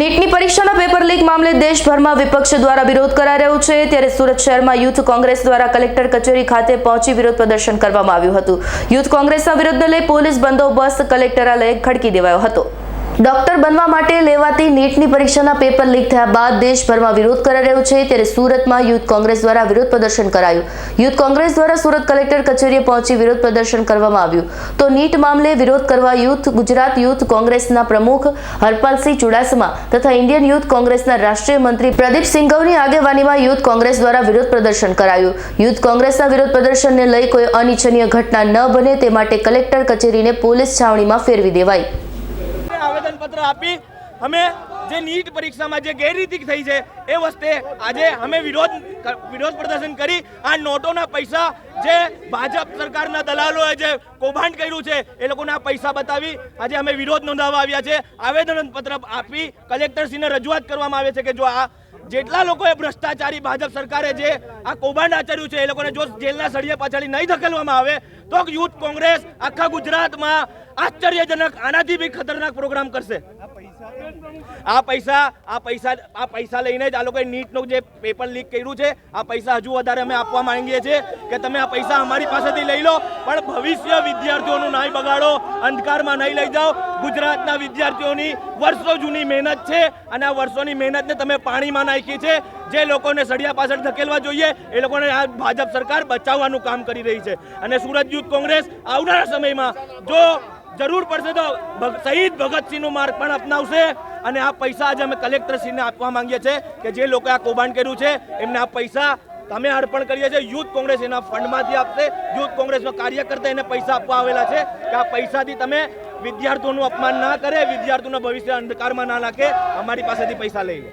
નીટની પરીક્ષાના paper leak મામલે દેશભરમાં વિપક્ષ દ્વારા વિરોધ કરાઈ રહ્યો છે. ત્યારે સુરત શહેરમાં યુથ કોંગ્રેસ દ્વારા કલેક્ટર કચેરી ખાતે પહોંચી વિરોધ પ્રદર્શન કરવામાં આવ્યું હતું. યુથ કોંગ્રેસના વિરોધને લઈ પોલીસ બંદોબસ્ત કલેક્ટરાલયે ખડકી દેવાયો હતો. ડોક્ટર બનવા માટે લેવાતી નીટની પરીક્ષાના પેપર લીક થયા બાદ દેશભરમાં વિરોધ કરાઈ રહ્યો છે. ત્યારે સુરતમાં યુથ કોંગ્રેસ દ્વારા વિરોધ પ્રદર્શન કરાયું. યુથ કોંગ્રેસ દ્વારા સુરત કલેક્ટર કચેરીએ પહોંચી વિરોધ પ્રદર્શન કરવામાં આવ્યું. તો નીટ મામલે વિરોધ કરવા યુથ, ગુજરાત યુથ કોંગ્રેસના પ્રમુખ હરપાલસિંહ ચુડાસમા તથા ઇન્ડિયન યુથ કોંગ્રેસના રાષ્ટ્રીય મંત્રી પ્રદીપ સિંઘવની આગેવાનીમાં યુથ કોંગ્રેસ દ્વારા વિરોધ પ્રદર્શન કરાયું. યુથ કોંગ્રેસના વિરોધ પ્રદર્શનને લઈ કોઈ અનિચ્છનીય ઘટના ન બને તે માટે કલેક્ટર કચેરીને પોલીસ છાવણીમાં ફેરવી દેવાઈ. પત્ર આપી. અમે જે નીટ પરીક્ષામાં જે ગેરરીતિ થઈ છે, એ વસ્તે આજે અમે વિરોધ વિરોધ પ્રદર્શન કરી, આ નોટોના પૈસા જે ભાજપ સરકારના દલાલોએ જે કૌભાંડ કર્યું છે, એ લોકોના પૈસા બતાવી આજે અમે વિરોધ નોંધાવવા આવ્યા છે. આવેદનપત્ર આપી કલેક્ટરશ્રીને રજૂઆત કરવામાં આવે છે કે જો આ જેટલા લોકોએ ભ્રષ્ટાચારી ભાજપ સરકારે જે આ કૌભાંડ આચર્યું છે, એ લોકોને જો જેલના સળિયે પાછળ નહીં ધકેલવામાં આવે, તો યુથ કોંગ્રેસ આખા ગુજરાતમાં આશ્ચર્યજનક, આનાથી બી ખતરનાક પ્રોગ્રામ કરશે. આ પૈસા આ પૈસા આ પૈસા લઈને જ આ લોકોએ નીટનું જે પેપર લીક કર્યું છે, આ પૈસા હજુ વધારે અમે આપવા માંગીએ છીએ કે તમે આ પૈસા અમારી પાસેથી લઈ લો, પણ ભવિષ્ય વિદ્યાર્થીઓનું નહીં બગાડો, અંધકારમાં નહીં લઈ જાઓ. ગુજરાતના વિદ્યાર્થીઓની વર્ષો જૂની મહેનત છે અને આ વર્ષોની મહેનતને તમે પાણીમાં નાખી છે. જે લોકોને સળિયા પાછળ ધકેલવા જોઈએ, એ લોકોને આ ભાજપ સરકાર બચાવવાનું કામ કરી રહી છે. અને સુરત યુથ કોંગ્રેસ આવનારા સમયમાં જો જરૂર પડશે તો શહીદ ભગતસિંહનો માર્ગ પણ અપનાવશે. અને આ પૈસા આજે અમે કલેક્ટરશ્રીને આપવા માંગીએ છીએ કે જે લોકો આ કૌભાંડ કર્યું છે, એમને આ પૈસા તમે અર્પણ કરીએ છીએ. યુથ કોંગ્રેસ એના ફંડમાંથી આપશે. યુથ કોંગ્રેસમાં કાર્યકર્તા એને પૈસા આપવા આવેલા છે કે આ પૈસાથી તમે વિદ્યાર્થીઓનું અપમાન ના કરે, વિદ્યાર્થીઓના ભવિષ્ય અંધકારમાં ના નાખે. અમારી પાસેથી પૈસા લઈ લે.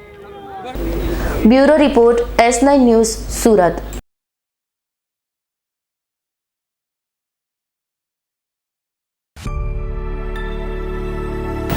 Bureau report S nine news Surat.